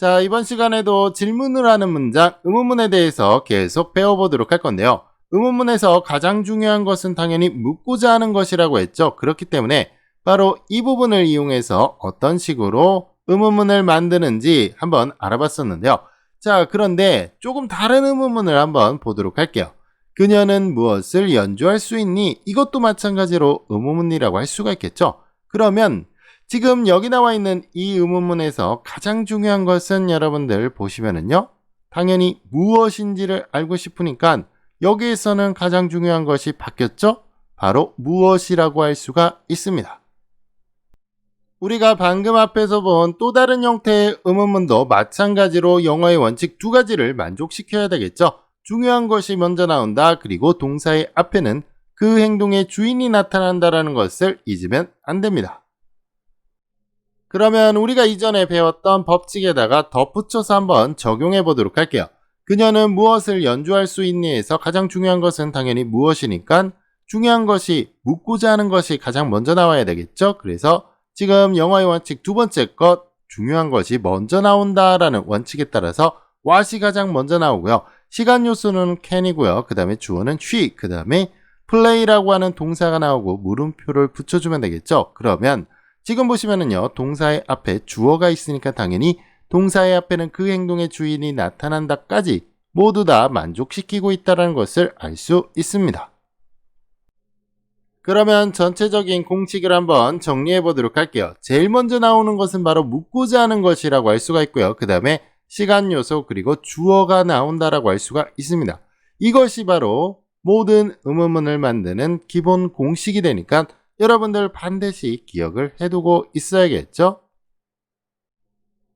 자, 이번 시간에도 질문을 하는 문장, 의문문에 대해서 계속 배워보도록 할 건데요. 의문문에서 가장 중요한 것은 당연히 묻고자 하는 것이라고 했죠. 그렇기 때문에 바로 이 부분을 이용해서 어떤 식으로 의문문을 만드는지 한번 알아봤었는데요. 자, 그런데 조금 다른 의문문을 한번 보도록 할게요. 그녀는 무엇을 연주할 수 있니? 이것도 마찬가지로 의문문이라고 할 수가 있겠죠. 그러면 지금 여기 나와 있는 이 의문문에서 가장 중요한 것은 여러분들 보시면은요. 당연히 무엇인지를 알고 싶으니까 여기에서는 가장 중요한 것이 바뀌었죠? 바로 무엇이라고 할 수가 있습니다. 우리가 방금 앞에서 본 또 다른 형태의 의문문도 마찬가지로 영어의 원칙 두 가지를 만족시켜야 되겠죠? 중요한 것이 먼저 나온다. 그리고 동사의 앞에는 그 행동의 주인이 나타난다라는 것을 잊으면 안 됩니다. 그러면 우리가 이전에 배웠던 법칙에다가 덧붙여서 한번 적용해 보도록 할게요. 그녀는 무엇을 연주할 수 있니에서 가장 중요한 것은 당연히 무엇이니까 중요한 것이 묻고자 하는 것이 가장 먼저 나와야 되겠죠. 그래서 지금 영어의 원칙 두 번째 것 중요한 것이 먼저 나온다라는 원칙에 따라서 what이 가장 먼저 나오고요. 시간 요소는 can이고요. 그 다음에 주어는 she, 그 다음에 play라고 하는 동사가 나오고 물음표를 붙여주면 되겠죠. 그러면 지금 보시면은요, 동사의 앞에 주어가 있으니까 당연히 동사의 앞에는 그 행동의 주인이 나타난다까지 모두 다 만족시키고 있다는 것을 알 수 있습니다. 그러면 전체적인 공식을 한번 정리해 보도록 할게요. 제일 먼저 나오는 것은 바로 묻고자 하는 것이라고 할 수가 있고요. 그 다음에 시간 요소 그리고 주어가 나온다라고 할 수가 있습니다. 이것이 바로 모든 의문문을 만드는 기본 공식이 되니까 여러분들 반드시 기억을 해두고 있어야겠죠?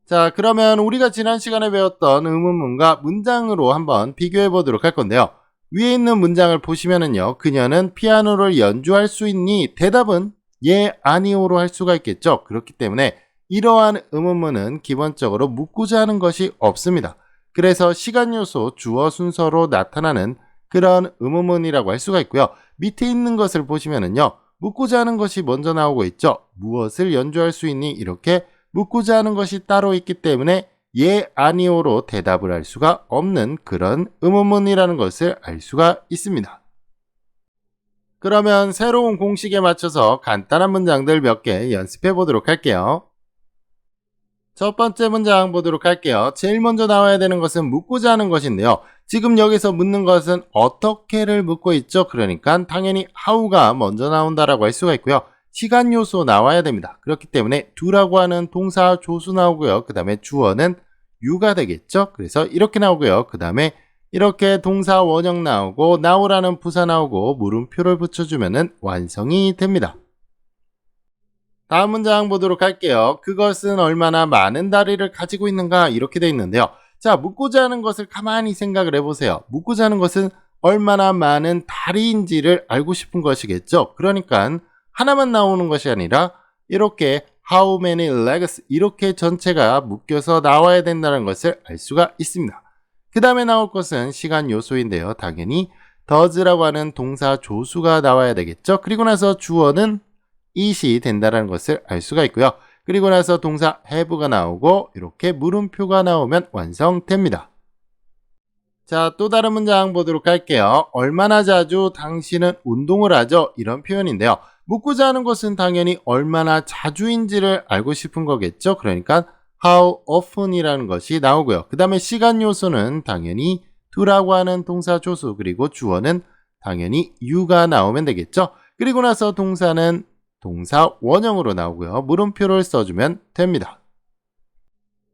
자, 그러면 우리가 지난 시간에 배웠던 의문문과 문장으로 한번 비교해 보도록 할 건데요. 위에 있는 문장을 보시면은요, 그녀는 피아노를 연주할 수 있니? 대답은 예, 아니오로 할 수가 있겠죠. 그렇기 때문에 이러한 의문문은 기본적으로 묻고자 하는 것이 없습니다. 그래서 시간 요소 주어 순서로 나타나는 그런 의문문이라고 할 수가 있고요. 밑에 있는 것을 보시면은요. 묻고자 하는 것이 먼저 나오고 있죠. 무엇을 연주할 수 있니? 이렇게 묻고자 하는 것이 따로 있기 때문에 예, 아니오로 대답을 할 수가 없는 그런 의문문이라는 것을 알 수가 있습니다. 그러면 새로운 공식에 맞춰서 간단한 문장들 몇 개 연습해 보도록 할게요. 첫 번째 문장 보도록 할게요. 제일 먼저 나와야 되는 것은 묻고자 하는 것인데요. 지금 여기서 묻는 것은 어떻게를 묻고 있죠. 그러니까 당연히 how가 먼저 나온다라고 할 수가 있고요. 시간 요소 나와야 됩니다. 그렇기 때문에 do라고 하는 동사 조수 나오고요. 그 다음에 주어는 you가 되겠죠. 그래서 이렇게 나오고요. 그 다음에 이렇게 동사 원형 나오고 나오라는 부사 나오고 물음표를 붙여주면 완성이 됩니다. 다음 문장 보도록 할게요. 그것은 얼마나 많은 다리를 가지고 있는가 이렇게 돼 있는데요. 자, 묻고자 하는 것을 가만히 생각을 해보세요. 묻고자 하는 것은 얼마나 많은 다리인지를 알고 싶은 것이겠죠. 그러니까 하나만 나오는 것이 아니라 이렇게 how many legs 이렇게 전체가 묶여서 나와야 된다는 것을 알 수가 있습니다. 그 다음에 나올 것은 시간 요소인데요. 당연히 does라고 하는 동사 조수가 나와야 되겠죠. 그리고 나서 주어는 it이 된다는 것을 알 수가 있고요. 그리고 나서 동사 have가 나오고 이렇게 물음표가 나오면 완성됩니다. 자, 또 다른 문장 보도록 할게요. 얼마나 자주 당신은 운동을 하죠? 이런 표현인데요. 묻고자 하는 것은 당연히 얼마나 자주인지를 알고 싶은 거겠죠? 그러니까 how often이라는 것이 나오고요. 그 다음에 시간 요소는 당연히 do라고 하는 동사 조수 그리고 주어는 당연히 you가 나오면 되겠죠? 그리고 나서 동사는 동사 원형으로 나오고요. 물음표를 써주면 됩니다.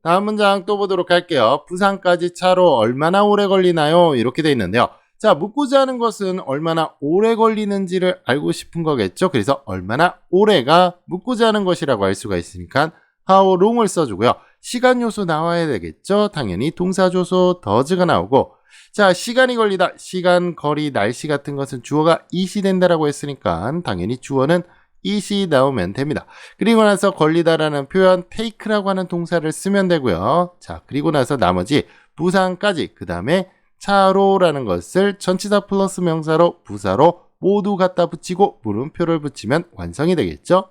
다음 문장 또 보도록 할게요. 부산까지 차로 얼마나 오래 걸리나요? 이렇게 돼 있는데요. 자, 묻고자 하는 것은 얼마나 오래 걸리는지를 알고 싶은 거겠죠. 그래서 얼마나 오래가 묻고자 하는 것이라고 할 수가 있으니까 how long을 써주고요. 시간 요소 나와야 되겠죠. 당연히 동사 조소 does가 나오고 자, 시간이 걸리다, 시간, 거리, 날씨 같은 것은 주어가 이시 된다라고 했으니까 당연히 주어는 이시 나오면 됩니다. 그리고 나서 걸리다라는 표현 take라고 하는 동사를 쓰면 되고요. 자, 그리고 나서 나머지 부상까지 그 다음에 차로라는 것을 전치사 플러스 명사로 부사로 모두 갖다 붙이고 물음표를 붙이면 완성이 되겠죠.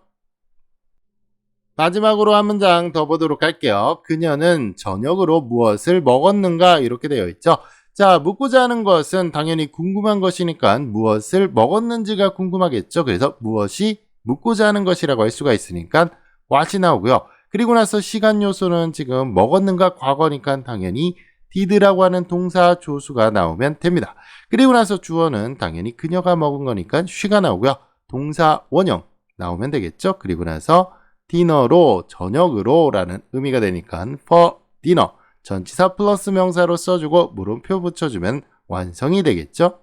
마지막으로 한 문장 더 보도록 할게요. 그녀는 저녁으로 무엇을 먹었는가 이렇게 되어 있죠. 자, 묻고자 하는 것은 당연히 궁금한 것이니까 무엇을 먹었는지가 궁금하겠죠. 그래서 무엇이 묻고자 하는 것이라고 할 수가 있으니까 what이 나오고요. 그리고 나서 시간 요소는 지금 먹었는가 과거니까 당연히 did라고 하는 동사 조수가 나오면 됩니다. 그리고 나서 주어는 당연히 그녀가 먹은 거니까 she가 나오고요. 동사 원형 나오면 되겠죠. 그리고 나서 디너로 저녁으로 라는 의미가 되니까 for dinner 전치사 플러스 명사로 써주고 물음표 붙여주면 완성이 되겠죠.